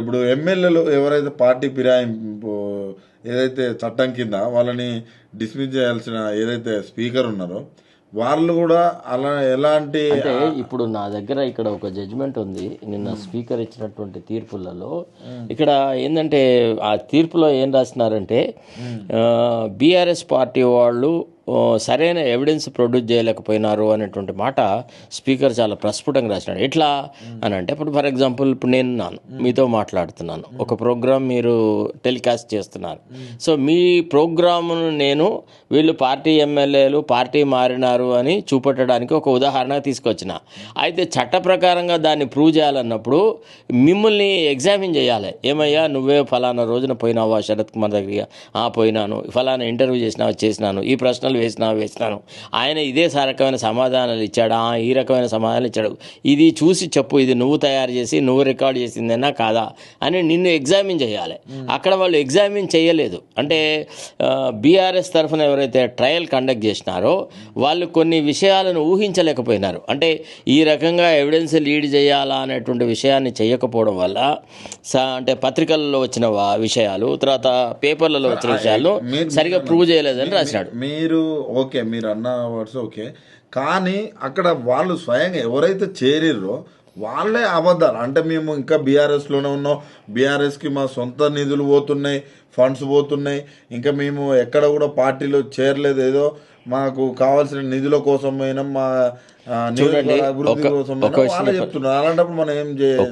ఇప్పుడు ఎమ్మెల్యేలు ఎవరైతే పార్టీ ఫిరాయింపు ఏదైతే చట్టం కింద వాళ్ళని డిస్మిస్ చేయాల్సిన ఏదైతే స్పీకర్ ఉన్నారో వాళ్ళు కూడా అలా ఎలాంటి అంటే ఇప్పుడు నా దగ్గర ఇక్కడ ఒక జడ్జిమెంట్ ఉంది. నిన్న స్పీకర్ ఇచ్చినటువంటి తీర్పులలో ఇక్కడ ఏంటంటే ఆ తీర్పులో ఏం రాసినారంటే బీఆర్ఎస్ పార్టీ వాళ్ళు సరైన ఎవిడెన్స్ ప్రొడ్యూస్ చేయలేకపోయినారు అనేటువంటి మాట స్పీకర్ చాలా ప్రస్ఫుటంగా రాసినాడు. ఎట్లా అని అంటే ఇప్పుడు ఫర్ ఎగ్జాంపుల్ ఇప్పుడు నేను ఉన్నాను మీతో మాట్లాడుతున్నాను. ఒక ప్రోగ్రామ్ మీరు టెలికాస్ట్ చేస్తున్నారు. సో మీ ప్రోగ్రామ్ను నేను వీళ్ళు పార్టీ ఎమ్మెల్యేలు పార్టీ మారినారు అని చూపెట్టడానికి ఒక ఉదాహరణ తీసుకొచ్చిన. అయితే చట్ట ప్రకారంగా దాన్ని ప్రూవ్ చేయాలన్నప్పుడు మిమ్మల్ని ఎగ్జామిన్ చేయాలి. ఏమయ్యా నువ్వే ఫలానా రోజున పోయినావా శరత్ కుమార్ దగ్గరికి ఆ పోయినాను. ఫలానా ఇంటర్వ్యూ చేసినావా చేసినాను. ఈ ప్రశ్నలు వేసినావా వేసినాను ఆయన ఇదే రకమైన సమాధానాలు ఇచ్చాడా? ఈ రకమైన సమాధానాలు ఇచ్చాడు. ఇది చూసి చెప్పు ఇది నువ్వు తయారు చేసి నువ్వు రికార్డ్ చేసిందేనా కాదా అని నిన్ను ఎగ్జామిన్ చేయాలి. అక్కడ వాళ్ళు ఎగ్జామిన్ చేయలేదు. అంటే బీఆర్ఎస్ తరఫున ఎవరైతే ట్రయల్ కండక్ట్ చేసినారో వాళ్ళు కొన్ని విషయాలను ఊహించలేకపోయినారు. అంటే ఈ రకంగా ఎవిడెన్స్ లీడ్ చేయాలా అనేటువంటి విషయాన్ని చేయకపోవడం వల్ల అంటే పత్రికల్లో వచ్చిన విషయాలు తర్వాత పేపర్లలో వచ్చిన విషయాలు సరిగా ప్రూవ్ చేయలేదని రాసినాడు. మీరు ఓకే మీరు అన్న వర్డ్స్ ఓకే. కానీ అక్కడ వాళ్ళు స్వయంగా ఎవరైతే చేరిర్రో వాళ్ళే అబద్ధాలు. అంటే మేము ఇంకా బీఆర్ఎస్లోనే ఉన్నాం. బీఆర్ఎస్కి మా సొంత నిధులు పోతున్నాయి ఫండ్స్ పోతున్నాయి. ఇంకా మేము ఎక్కడ కూడా పార్టీలో చేరలేదు. ఏదో మాకు కావాల్సిన నిధుల కోసం పోయినాం. మా అభివృద్ధి ఒక-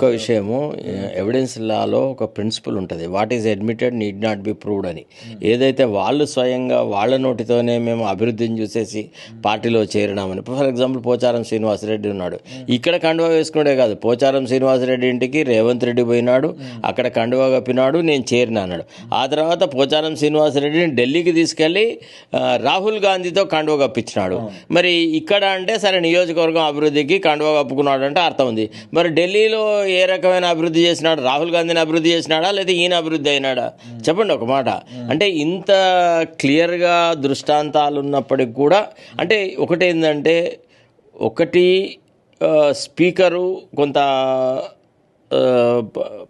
విషయము. ఎవిడెన్స్ లాలో ఒక ప్రిన్సిపల్ ఉంటుంది. What is admitted need not be proved అని. ఏదైతే వాళ్ళు స్వయంగా వాళ్ళ నోటితోనే మేము అభివృద్ధిని చూసేసి పార్టీలో చేరినామని. ఫర్ ఎగ్జాంపుల్ పోచారం శ్రీనివాసరెడ్డి ఉన్నాడు. ఇక్కడ కండువా వేసుకునే కాదు. పోచారం శ్రీనివాసరెడ్డి ఇంటికి రేవంత్ రెడ్డి పోయినాడు. అక్కడ కండువా కప్పినాడు. నేను చేరిన అన్నాడు. ఆ తర్వాత పోచారం శ్రీనివాసరెడ్డిని ఢిల్లీకి తీసుకెళ్ళి రాహుల్ గాంధీతో కండువా కప్పించినాడు. మరి ఇక్కడ అంటే సరే నియోజకవర్గం అభివృద్ధికి కండువా కప్పుకున్నాడు అంటే అర్థం ఉంది. మరి ఢిల్లీలో ఏ రకమైన అభివృద్ధి చేసినాడు? రాహుల్ గాంధీని అభివృద్ధి చేసినాడా? లేదా ఈయన అభివృద్ధి అయినాడా? చెప్పండి ఒక మాట. అంటే ఇంత క్లియర్గా దృష్టాంతాలు ఉన్నప్పటికి కూడా అంటే ఒకటేందంటే ఒకటి స్పీకరు కొంత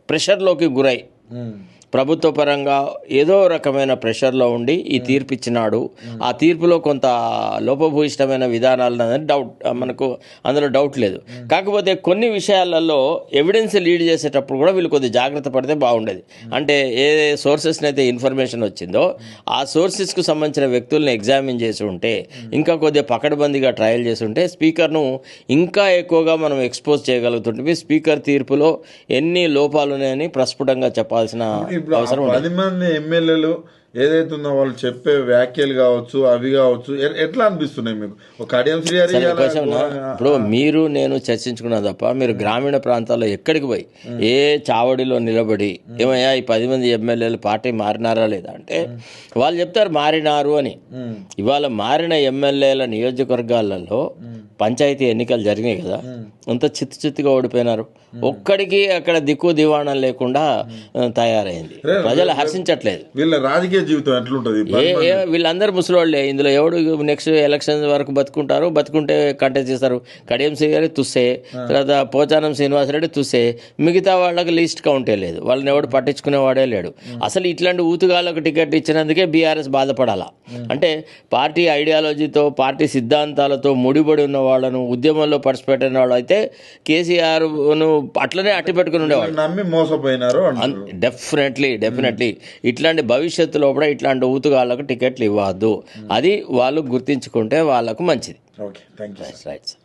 ప్రెషర్లోకి గురై ప్రభుత్వ పరంగా ఏదో రకమైన ప్రెషర్లో ఉండి ఈ తీర్పు ఇచ్చినాడు. ఆ తీర్పులో కొంత లోపభూయిష్టమైన విధానాలు డౌట్ మనకు అందులో డౌట్ లేదు. కాకపోతే కొన్ని విషయాలలో ఎవిడెన్స్ లీడ్ చేసేటప్పుడు కూడా వీళ్ళు కొద్దిగా జాగ్రత్త పడితే బాగుండేది. అంటే ఏ సోర్సెస్ని అయితే ఇన్ఫర్మేషన్ వచ్చిందో ఆ సోర్సెస్కు సంబంధించిన వ్యక్తుల్ని ఎగ్జామిన్ చేసి ఉంటే ఇంకా కొద్దిగా పకడ్బందీగా ట్రయల్ చేసి ఉంటే స్పీకర్ను ఇంకా ఎక్కువగా మనం ఎక్స్పోజ్ చేయగలుగుతుంటే స్పీకర్ తీర్పులో ఎన్ని లోపాలు ఉన్నాయని ప్రస్ఫుటంగా చెప్పాల్సిన ఇప్పుడు పది మంది ఎమ్మెల్యేలు ఏదైతే ఉందో వాళ్ళు చెప్పే వ్యాఖ్యలు కావచ్చు అవి కావచ్చు ఎట్లా అనిపిస్తున్నాయి మీకు? ఒక ఇప్పుడు మీరు నేను చర్చించుకున్నా తప్ప మీరు గ్రామీణ ప్రాంతాల్లో ఎక్కడికి పోయి ఏ చావడిలో నిలబడి ఏమయ్యా ఈ పది మంది ఎమ్మెల్యేలు పార్టీ మారినారా లేదా అంటే వాళ్ళు చెప్తారు మారినారు అని. ఇవాళ మారిన ఎమ్మెల్యేల నియోజకవర్గాలలో పంచాయతీ ఎన్నికలు జరిగినాయి కదా. అంత చిత్తు చిత్తుగా ఓడిపోయినారు. ఒక్కడికి అక్కడ దిక్కు దివాణం లేకుండా తయారైంది. ప్రజలు హర్షించట్లేదు. వీళ్ళ రాజకీయ జీవితం ఎట్లుంటది? వీళ్ళందరూ ముసలోళ్ళే. ఇందులో ఎవడు నెక్స్ట్ ఎలక్షన్ వరకు బతుకుంటారు? బతుకుంటే కంటెస్ట్ చేస్తారు. కడియం శ్రీ గారి తుస్సే. తర్వాత పోచారం శ్రీనివాసరెడ్డి తుస్సే. మిగతా వాళ్ళకి లీస్ట్ కౌంటే లేదు. వాళ్ళని ఎవడు పట్టించుకునేవాడే లేడు. అసలు ఇట్లాంటి ఊతుగాళ్ళకు టికెట్ ఇచ్చినందుకే బీఆర్ఎస్ బాధపడాలా? అంటే పార్టీ ఐడియాలజీతో పార్టీ సిద్ధాంతాలతో ముడిపడి ఉన్న వాళ్ళను ఉద్యమంలో పార్టిసిపేట్ అయిన వాళ్ళు అయితే కేసీఆర్ను అట్లనే అట్టి పెట్టుకుని ఉండేవాళ్ళు. నమ్మి మోసపోయినారు డెఫినెట్లీ డెఫినెట్లీ. ఇట్లాంటి భవిష్యత్తులో కూడా ఇట్లాంటి ఊతుగాళ్ళకు టికెట్లు ఇవ్వద్దు. అది వాళ్ళు గుర్తించుకుంటే వాళ్ళకు మంచిది. Okay thank you right sir